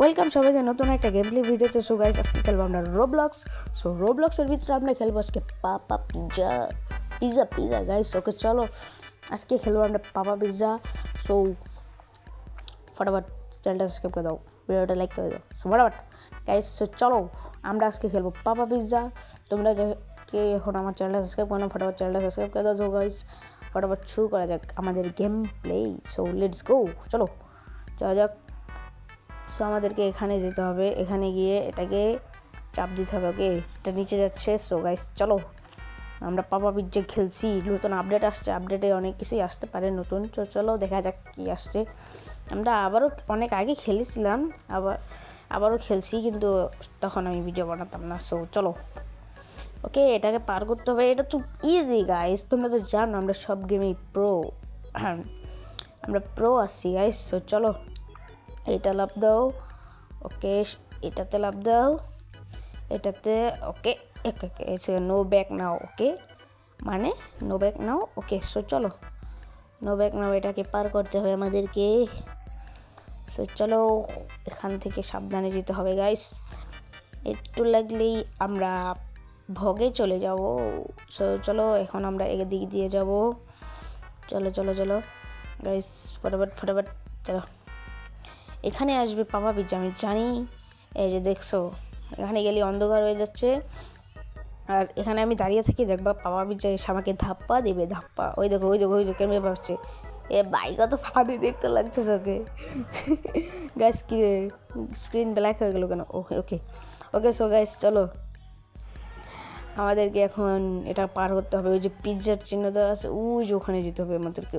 Welcome সবাইকে নতুন একটা গেম প্লে ভিডিওতে সো গাইস আজকে খেলব আমরা রোবলক্স সো রোবলক্সের ভিতরে আমরা খেলব আজকে papa pizza pizza pizza guys okay চলো। আজকে খেলব আমরা পাপা পিজা সো ফটাফট চ্যানেলটা সাবস্ক্রাইব করে দাও। ভিডিওটা লাইক করে দাও। সো ফটাফট গাইস সো চলো, আমরা আজকে খেলব পাপা পিজা তোমরা কে এখন আমার চ্যানেলটা সাবস্ক্রাইব করো ফটাফট চ্যানেলটা সাবস্ক্রাইব করে দাও। সো গাইস ফটাফট শুরু করা যাক আমাদের game play so let's go চলো। যাওয়া যাক। সো আমাদেরকে এখানে যেতে হবে। এখানে গিয়ে এটাকে চাপ দিতে হবে ওকে এটা নিচে যাচ্ছে। সো গাইস চলো। আমরা পাপা পিজ্জা খেলছি। নতুন আপডেট আসছে। আপডেটে অনেক কিছুই আসতে পারে নতুন। তো চলো, দেখা যাক কী আসছে। আমরা আবারও অনেক আগে খেলেছিলাম। আবার, আবারও খেলছি, কিন্তু তখন আমি ভিডিও বানাতাম না। সো চলো। ওকে এটাকে পার করতে হবে। এটা তো ইজি গাইস তোমরা তো জানো, আমরা সব গেমেই প্রো আমরা প্রো আছি গাইস সো চলো। এটা লাভ দাও। ওকে এটাতে লাভ দাও। এটাতে okay no back now okay মানে no back now okay so চলো। নো ব্যাক নাও এটাকে পার করতে হবে আমাদেরকে। সো চলো, এখান থেকে সাবধানে যেতে হবে গাইস একটু লাগলেই আমরা ভগে চলে যাব। সো চলো, এখন আমরা এদিক দিয়ে যাব। চলো চলো চলো। গাইস ফটাফট ফটাফট, চলো। এখানে আসবে পাপা পিজ্জা। আমি জানি, এই যে দেখছ, এখানে গেলে অন্ধকার হয়ে যাচ্ছে। আর এখানে আমি দাঁড়িয়ে থাকি, দেখবা পাপা পিজ্জা এসে আমাকে ধাপ্পা দেবে, ধাপ্পা। ওই দেখো ওই দেখো ওই দেখো, কেমন ভাবছে? এ বাইক তো ফানি দেখতে লাগতেছে ওকে। গ্যাস কি স্ক্রিন ব্ল্যাক হয়ে গেলো কেন? ওকে ওকে ওকে সো গাইস চলো। আমাদেরকে এখন এটা পার করতে হবে। ওই যে পিৎজার চিহ্ন দেওয়া আছে যে ওখানে যেতে হবে আমাদেরকে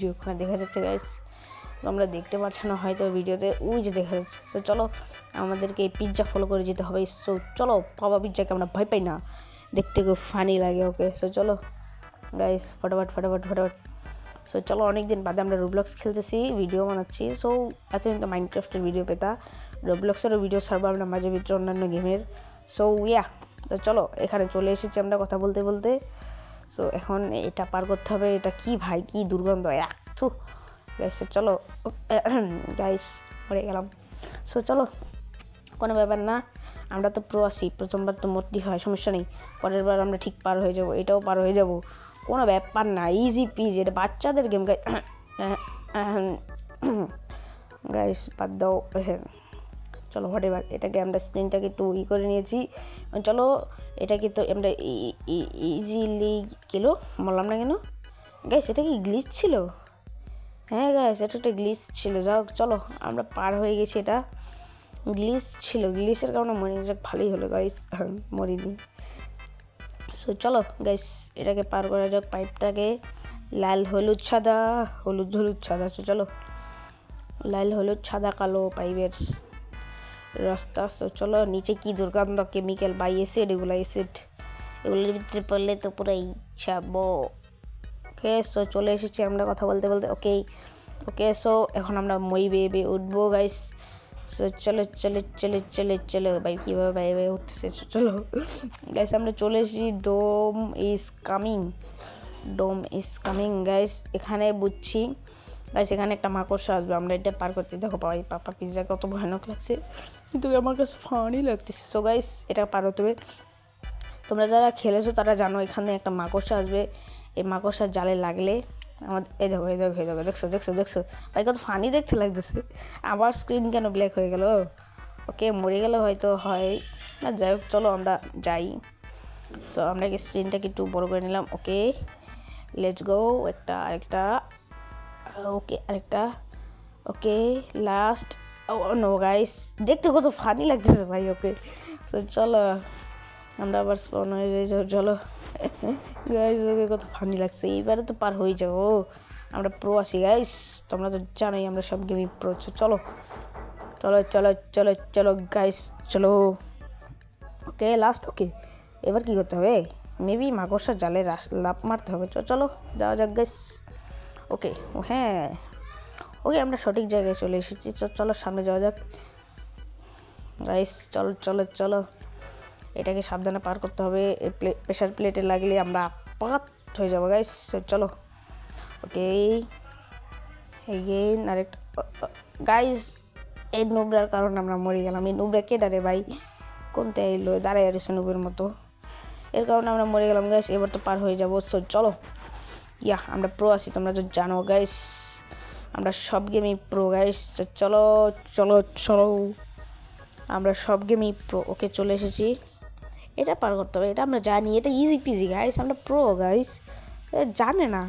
যে ওখানে দেখা যাচ্ছে গাইস তোমরা দেখতে পাচ্ছ না, হয়তো ভিডিওতে উই যে দেখা যাচ্ছে। সো চলো, আমাদেরকে এই পিৎজা ফলো করে যেতে হবে। সো চলো পাবা পিৎজাকে আমরা ভয় পাই না। দেখতে খুব ফানি লাগে ওকে। সো চলো গাইস ফটাফট ফটাফট ফটাফট। সো চলো, অনেকদিন বাদে আমরা রোবলক্স খেলতেছি ভিডিও বানাচ্ছি। সো এতদিন তো মাইনক্রাফটের ভিডিও পেতা। রোবলক্সেরও ভিডিও ছাড়বো আমরা মাঝে ভিতরে অন্যান্য গেমের সো ইয়া তো চলো, এখানে চলে এসেছি আমরা কথা বলতে বলতে। সো এখন এটা পার করতে হবে। এটা কি ভাই, কি দুর্গন্ধ? এক গাইস চলো গাইস মরে গেলাম সো চলো কোনো ব্যাপার না আমরা তো প্রো আসি প্রথমবার তো মূর্তি হয় সমস্যা নেই পরের বার আমরা ঠিক পার হয়ে যাব এটাও পার হয়ে যাব কোনো ব্যাপার না ইজি পিজ এটা বাচ্চাদের গেম গাইস বাদ দাও চলো হোয়াট এবার এটাকে আমরা স্ক্রিনটাকে একটু ই করে নিয়েছি চলো এটাকে তো আমরা ইজিলি কিলো বললাম না কেন গাইস এটা কি গ্লিচ ছিল হ্যাঁ গাইস এটা একটা গ্লিস ছিল। যাও চলো, আমরা পার হয়ে গেছি এটা। গ্লিস ছিল। গ্লিসের কারণে মরে যাক, ভালোই হলো গাইস মরিনি। সো চলো গাইস এটাকে পার করা যাক পাইপটাকে লাল, হলুদ, সাদা, হলুদ হলুদ, সাদা। সো চলো, লাল, হলুদ, সাদা, কালো পাইপের রাস্তা। সো চলো, নিচে কি দুর্গন্ধ কেমিক্যাল বা এসিড এগুলো এসিড এগুলোর ভিতরে পড়লে তো পুরাই ছাবো ওকে সো চলে এসেছি আমরা কথা বলতে বলতে ওকে ওকে সো এখন আমরা মই বেয়ে বেয়ে উঠবো গাইস সো চলো, চলে চলে চলে, চলো, ভাই কীভাবে ভাই ভাই উঠতেছে চলো গাইস আমরা চলে এসেছি doom is coming doom is coming guys এখানে বুঝছি গাইস এখানে একটা মাকড়সা আসবে, আমরা এটা পার করতে, দেখো পাই পাপা পিৎজা কত ভয়ানক লাগছে, কিন্তু আমার কাছে ফানি লাগতেছে সো গাইস এটা পার হতে হবে, তোমরা যারা খেলেছো তারা জানো, এখানে একটা মাকড়সা আসবে এই মাকড়সার জালে লাগলে আমার, এই দেখো এই দেখো এই দেখো, দেখছ দেখছ দেখছ। ভাই, কত ফানি দেখতে লাগতেছে। আবার স্ক্রিন কেন ব্ল্যাক হয়ে গেল? ওকে, মরে গেলে হয়তো হয়। না, যাই হোক, চলো আমরা যাই। সো আমরা কি স্ক্রিনটাকে একটু বড় করে নিলাম। ওকে লেটস গো একটা, আরেকটা। ওকে আরেকটা। Okay last oh no guys দেখতে কত ফানি লাগতেছে, ভাই, ওকে। তো চলো। আমরা আবার স্পন হয়ে যাই চলো। গাইস ওকে কত ফানি লাগছে। এইবারে তো পার হয়ে যাব। আমরা প্রো আছি গাইস তোমরা তো জানোই আমরা সব গেমই প্রো চলো। চলো চলো চলো চলো গাইস চলো। ওকে লাস্ট ওকে এবার কি করতে হবে? মেবি মাকড়সার জালে লাভ মারতে হবে। চলো যাওয়া যাক গাইস ওকে ও হ্যাঁ। ওকে আমরা সঠিক জায়গায় চলে এসেছি। চলো সামনে যাওয়া যাক। গাইস চলো চলো চলো। এটাকে সাবধানে পার করতে হবে। প্রেশার প্লেটে লাগলে আমরা পাত হয়ে যাব গাইস চলো। ওকে এগেইন আরেকটা গাইস এই নুবরার কারণে আমরা মরে গেলাম। এই নুবরা কে ডারে ভাই? কোনতে এলো দাঁড়ায় রয়েছে নুবের মতো। এর কারণে আমরা মরে গেলাম গাইস এবার তো পার হয়ে যাব। সো চলো। ইয়া আমরা প্রো আছি, তোমরা তো জানো গাইস আমরা সব গেমেই প্রো গাইস চলো চলো চলো। আমরা সব গেমেই প্রো ওকে চলে এসেছি। এটা পার করতে হবে, এটা আমরা জানি, এটা ইজি পিজি গাইস আমরা প্রো গাইস জানে না।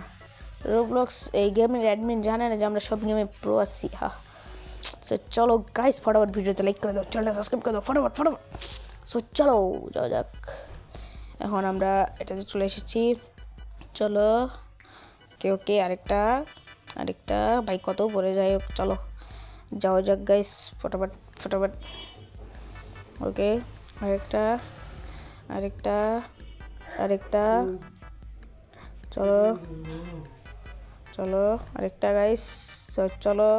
রোবলক্স এই গেমের অ্যাডমিন জানে না যে আমরা সব গেমে প্রো আছি, হা। সো চলো গাইস ফটাফট ভিডিওতে লাইক করে দাও চ্যানেলটা সাবস্ক্রাইব করে দাও, ফটাফট ফটাফট। সো চলো যাও যাক। এখন আমরা এটাতে চলে এসেছি। চলো, ওকে ওকে, আরেকটা আরেকটা বাইক কত পরে যাই হোক চলো। যাওয়া যাক গাইস ফটাফট ফটাফট। ওকে, আরেকটা। আরেকটা আরেকটা। চলো চলো, আরেকটা গাইস চলো।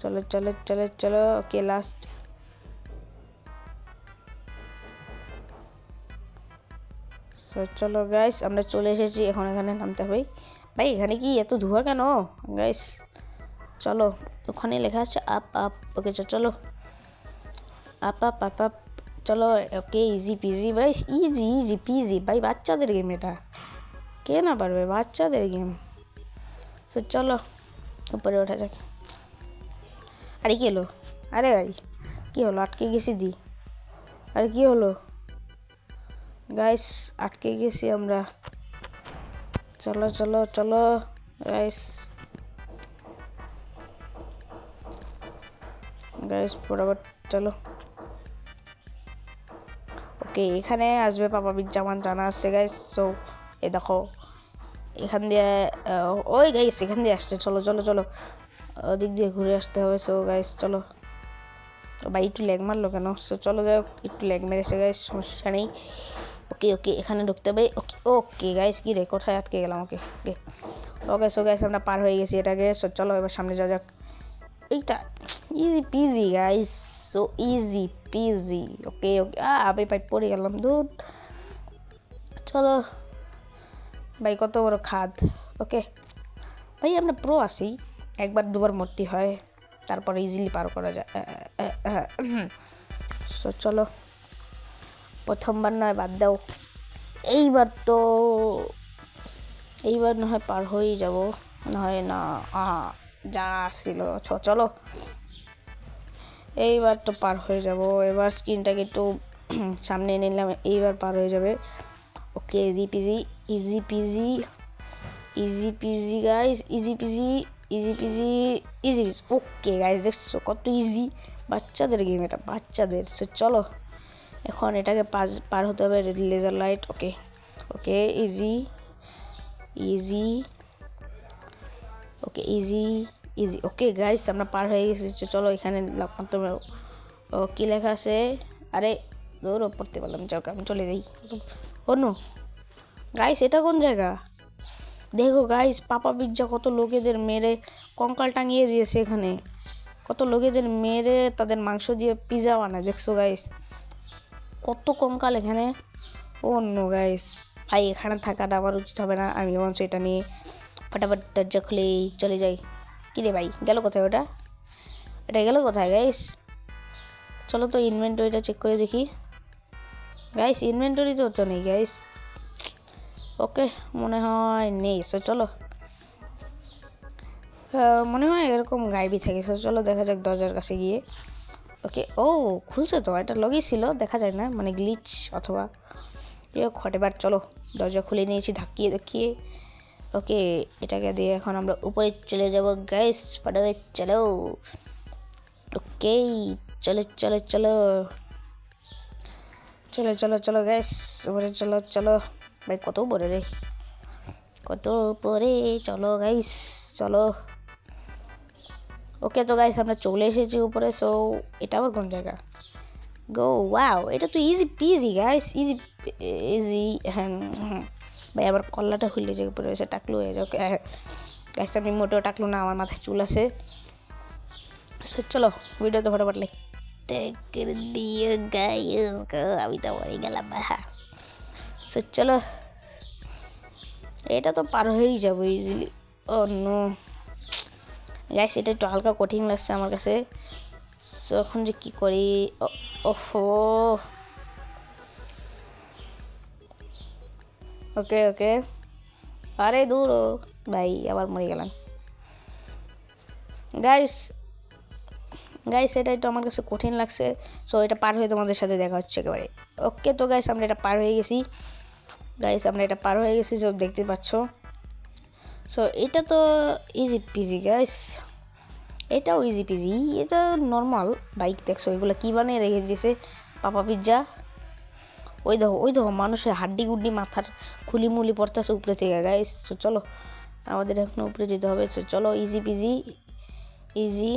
চলো চলো চলো চলো ওকে লাস্ট চলো গাইস আমরা চলে এসেছি, এখন এখানে নামতে হবে। ভাই, এখানে কি এত ধোঁয়া কেন? গাইস চলো ওখানে লেখা আছে আপ আপ ওকে চলো। আপ আপ আপ আপ চলো, ওকে ইজি পিজি ভাই ইজি ইজি পিজি ভাই, বাচ্চাদের গেম এটা। কে না পারবে? বাচ্চাদের গেম সো চলো, উপরে ওঠা যাক। আরে, কী হলো? আরে ভাই, কী হলো? আটকে গেছি দি। আরে, কী হলো? গাইস আটকে গেছি আমরা। চলো চলো চলো গাইস গাইস বরাবর চলো। ওকে, এখানে আসবে পাপা জামান জানা আসছে গাইস সো এ দেখো, এখান দিয়ে ওই গাইস এখান দিয়ে আসছে, চলো চলো চলো, ওদিক দিয়ে ঘুরে আসতে হবে সো গাইস চলো। ভাই একটু ল্যাগ মারলো কেন? সো চলো যাই একটু ল্যাগ মেরেছে গাইস সমস্যা নেই। ওকে ওকে, এখানে ঢুকতে হবে, ওকে ওকে গাইস কি রে, কোথায় আটকে গেলাম, ওকে ওকে। ওকে সো গাইস আমরা পার হয়ে গেছি এটাকে সো চলো এবার সামনে যাওয়া যাক। এইটা easy peasy guys so easy peasy okay okay আবে ভাই পড়ে গেলাম দুধ চলো, ভাই, কত বড় খাদ ওকে ভাই, আমরা প্রো আসি একবার দুবার মূর্তি হয়, তারপরে ইজিলি পার করা যায় সো চলো, প্রথমবার নয়, বাদ দাও। এইবার তো, এইবার না হয় পার হয়েই যাব না না যা ছিল। চ- চলো। এইবার তো পার হয়ে যাব। এবার স্ক্রিনটাকে একটু সামনে নিলাম। এইবার পার হয়ে যাবে। Okay easy peasy easy peasy easy peasy guys easy peasy easy peasy easy peasy okay guys দেখছ কত ইজি বাচ্চাদের গেম এটা, বাচ্চাদের। সো, চলো। এখন এটাকে পার হতে হবে laser light. Okay okay easy easy okay easy easy okay guys আমরা পার হয়ে গেছি। চলো এখানে হবে। ও, কী লেখা আছে? আরে দৌড় পড়তে পারলাম যাও আমি চলে যাই। অন্য গাইস এটা কোন জায়গা? দেখো গাইস পাপা বিজ্জা কত লোকেদের মেরে কঙ্কাল টাঙিয়ে দিয়েছে এখানে। কত লোকেদের মেরে তাদের মাংস দিয়ে পিজা বানায়, দেখছ গাইস কত কঙ্কাল এখানে। অন্য গাইস ভাই, এখানে থাকাটা আমার উচিত হবে না। আমি বরঞ্চ এটা নিয়ে ফটাফট দরজা খুলেই চলে যাই কী রে ভাই গেল কোথায় ওটা এটা গেল কোথায় গাইস চলো তো ইনভেন্টরিটা চেক করে দেখি গাইস ইনভেন্টরি তো তো নেই গাইস ওকে মনে হয় নেই সো চলো মনে হয় এরকম গাইবি থাকে সো চলো দেখা যাক দরজার কাছে গিয়ে ওকে ও খুলছে তো এটা লগেই ছিল দেখা যায় না মানে গ্লিচ অথবা হোক হটেবার চলো দরজা খুলে নিয়েছি ধাক্কিয়ে ধাক্কিয়ে ওকে, এটাকে দিয়ে এখন আমরা উপরে চলে যাব গ্যাস ফটাফট চলো। ওকে চলো চলো চলো। চলো চলো চলো গ্যাস উপরে চলো চলো। ভাই, কত উপরে রে? কত উপরে? চলো গাইস চলো। ওকে, তো গাইস আমরা চলে এসেছি উপরে সো এটা আবার কোন জায়গা? গো ওয়াও এটা তো easy peasy guys easy easy হ্যাঁ হুম। ভাই আবার কল্লাটা খুলে যে উপরে এসে টাকলু হয়ে যাও গাইস আমি মোটেও টাকলু না আমার মাথায় চুল আছে। সো চলো ভিডিও তো ফটাফট লাইক করে দিও গাইস আমি তো মরে গেলাম হ্যাঁ সো চলো এটা তো পার হয়েই যাব ইজিলি ও নো গাইস এটা একটু হালকা কঠিন লাগছে আমার কাছে। So, এখন যে কি করি ওহো ওকে ওকে আরে দূর ও। ভাই আবার মরে গেলাম গাইস গাইস এটা একটু আমার কাছে কঠিন লাগছে। সো এটা পার হয়ে তোমাদের সাথে দেখা হচ্ছে একেবারে। ওকে তো গাইস আমরা এটা পার হয়ে গেছি। গাইস আমরা এটা পার হয়ে গেছি সব দেখতে পাচ্ছ। সো এটা তো ইজি পিজি গাইস এটাও ইজি পিজি এটা নর্মাল বাইক দেখছ, এগুলো কী বানিয়ে রেখে দিয়েছে? পাপা পিৎজা ওই দেখো ওই দেখো মানুষের হাড্ডি গুড্ডি মাথার খুলি মুলি পড়তেছে উপরে থেকে গাইস তো চলো, আমাদের এখন উপরে যেতে হবে। চলো easy peasy easy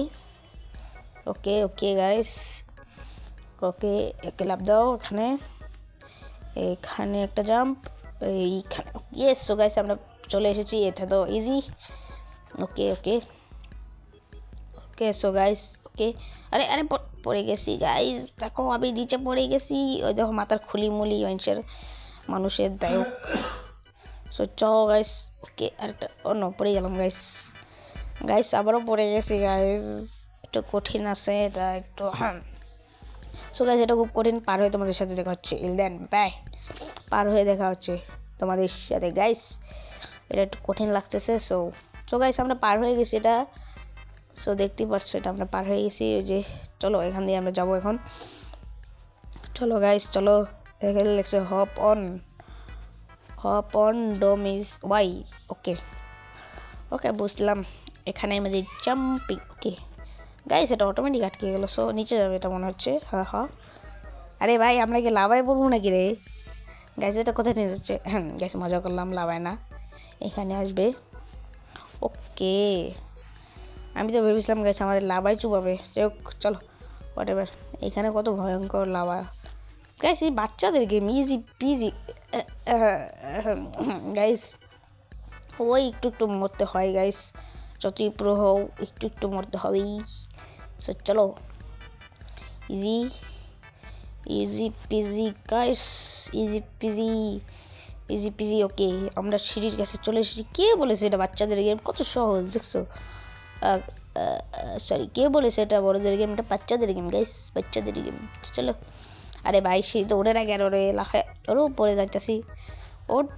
okay okay guys okay একে লাভ দাও এখানে। এখানে একটা জাম্প এইখানে। ইয়েস সো গাইস আমরা চলে এসেছি। এটা তো easy okay okay okay so guys okay. আরে আরে পড়ে গেছি গাইস দেখো, আমি নিচে পড়ে গেছি। ওই দেখো, মাথার খুলি মুলি মানুষের মানুষের দায়ক। সো চ গাইস ওকে, আরেকটা অন্য পড়ে গেলাম গাইস গাইস আবারও পড়ে গেছি গাইস একটু কঠিন আছে, এটা একটু হ্যাঁ। সো গাইস এটা খুব কঠিন, পার হয়ে তোমাদের সাথে দেখা হচ্ছে। ইল দেন বাই পার হয়ে দেখা হচ্ছে তোমাদের সাথে গাইস এটা একটু কঠিন লাগতেছে সো সো গাইস আমরা পার হয়ে গেছি, এটা সো দেখতেই পাচ্ছ এটা আমরা পার হয়ে গেছি। ওই যে, চলো, এখান দিয়ে আমরা যাব এখন। চলো গাইস চলো। এখানে লেখছে hop on hop on doom is why okay okay বুঝলাম। এখানে আমাদের জাম্পিং ওকে গাইস এটা অটোমেটিক আটকে গেলো সো নিচে যাবে এটা মনে হচ্ছে। হ্যাঁ হ্যাঁ আরে ভাই, আমরা কি লাভায় পড়ব নাকি রে? গাইস এটা কোথায় নিয়ে যাচ্ছে? হ্যাঁ গাইস মজা করলাম, লাভায় না। এখানে আসবে। ওকে আমি তো ভেবেছিলাম গেছে আমাদের লাভাই চুপাবে। যাই হোক, চলো হোয়াট এখানে কত ভয়ঙ্কর লাভা। গাইস এই বাচ্চাদের গেম ইজি পিজি গাইস ওই একটু একটু মরতে হয় গাইস যতই প্রো হও, একটু একটু মরতে হবেই। সো চলো। Easy easy peasy guys easy peasy easy peasy okay আমরা সিঁড়ির কাছে চলে এসেছি। কে বলেছে এটা বাচ্চাদের গেম কত সহজ, দেখছ? সরি কে বলেছে এটা বড়দের গেম এটা বাচ্চাদের গেম গাইস বাচ্চাদের গেম চলো। আরে ভাই, সেই তো ওঠে না কেন রে লাফে ওরও পড়ে যাচ্ছি ওট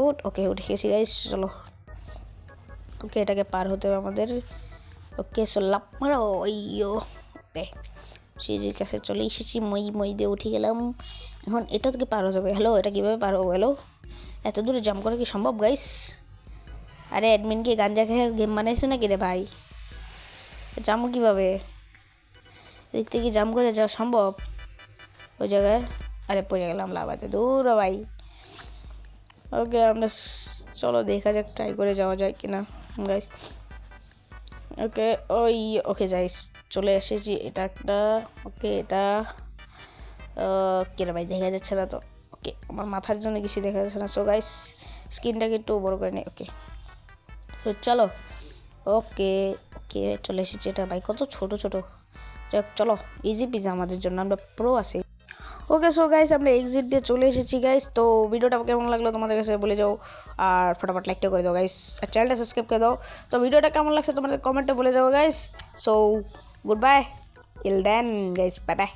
ওট ওকে উঠে গেছি গাইস চলো। ওকে এটাকে পার হতে হবে আমাদের। ওকে সো লাভ মারো ওইও ওকে সিঁড়ির কাছে চলে এসেছি, মই মই দিয়ে উঠে গেলাম। এখন এটা থেকে পার হতে হবে। হ্যালো এটা কীভাবে পার হব? হ্যালো এত দূরে জাম্প করা কি সম্ভব গাইস আরে অ্যাডমিন কি গাঞ্জা খেয়ে গেম বানাইছে নাকি রে ভাই? যাব কীভাবে? এদিক থেকে জাম করে যাওয়া সম্ভব? ওই জায়গায়? আরে, পড়ে গেলাম লাভাতে দূর ভাই। ওকে, আমরা চলো দেখা যাক ট্রাই করে যাওয়া যায় কিনা গাইস ওকে, ওই, ওকে যাইস চলে এসেছি। এটা একটা, ওকে, এটা কেন ভাই, দেখা যাচ্ছে না তো। ওকে, আমার মাথার জন্য কিছু দেখা যাচ্ছে না। সো গাইস স্ক্রিনটাকে একটু বড় করে নিই ওকে। সো চলো। ওকে ওকে চলে এসেছি এটা ভাই। কত ছোট ছোট। যাই হোক, চলো ইজি পিজা আমাদের জন্য আমরা প্রো আছি। ওকে সো গাইস আমরা এক্সিট দিয়ে চলে এসেছি গাইস তো ভিডিওটা কেমন লাগল তোমাদের কাছে বলে যাও আর ফটাফট লাইকটা করে দাও গাইস আর চ্যানেলটা সাবস্ক্রাইব করে দাও। তো ভিডিওটা কেমন লাগছে তোমাদের কমেন্টে বলে যাও guys so good bye I'll then guys bye bye